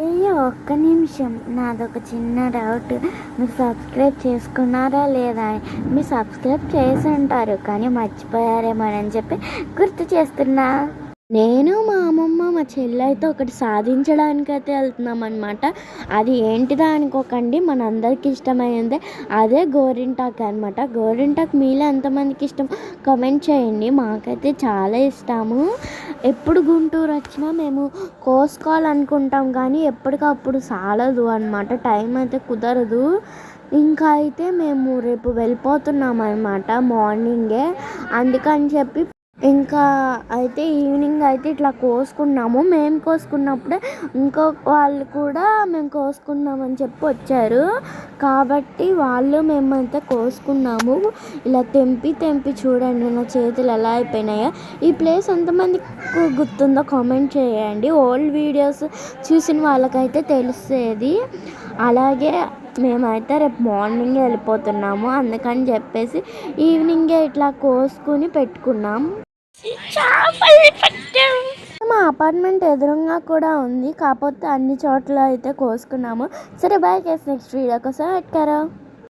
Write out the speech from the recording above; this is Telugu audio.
అయ్యో ఒక్క నిమిషం. నాదొక చిన్న డౌట్ మీరు సబ్స్క్రైబ్ చేసుకున్నారా లేదా? మీరు సబ్స్క్రైబ్ చేసి ఉంటారు కానీ మర్చిపోయారేమోనని చెప్పి గుర్తు చేస్తున్నా. నేను మా అమ్మమ్మ మా చెల్లి అయితే ఒకటి సాధించడానికి అయితే వెళ్తున్నాం అనమాట అది ఏంటిదా అనుకోకండి మనందరికి ఇష్టమైంది. అదే గోరింటాక్ అనమాట గోరింటాక్ మీలో ఎంతమందికి ఇష్టం? కమెంట్ చేయండి. మాకైతే చాలా ఇష్టము. ఎప్పుడు గుంటూరు వచ్చినా మేము కోసుకోవాలనుకుంటాం కానీ ఎప్పటికప్పుడు సాలదు అనమాట టైం అయితే కుదరదు. ఇంకా అయితే మేము రేపు వెళ్ళిపోతున్నాం అనమాట మార్నింగే. అందుకని చెప్పి ఇంకా అయితే ఈవినింగ్ అయితే ఇట్లా కోసుకున్నాము. మేము కోసుకున్నప్పుడే ఇంకో వాళ్ళు కూడా మేము కోసుకున్నామని చెప్పి వచ్చారు. కాబట్టి వాళ్ళు మేమైతే కోసుకున్నాము. ఇలా తెంపి తెంపి చూడండి నా చేతులు ఎలా అయిపోయినాయో. ఈ ప్లేస్ ఎంతమందికి గుర్తుందో కామెంట్ చేయండి. ఓల్డ్ వీడియోస్ చూసిన వాళ్ళకైతే తెలిసేది. అలాగే మేమైతే రేపు మార్నింగ్ వెళ్ళిపోతున్నాము. అందుకని చెప్పేసి ఈవినింగే ఇట్లా కోసుకుని పెట్టుకున్నాం. మా అపార్ట్మెంట్ ఎదురుగా కూడా ఉంది. కాకపోతే అన్ని చోట్ల అయితే కోసుకున్నాము. సరే బాయ్ కేసు నెక్స్ట్ వీడియో కోసం ఎట్టారా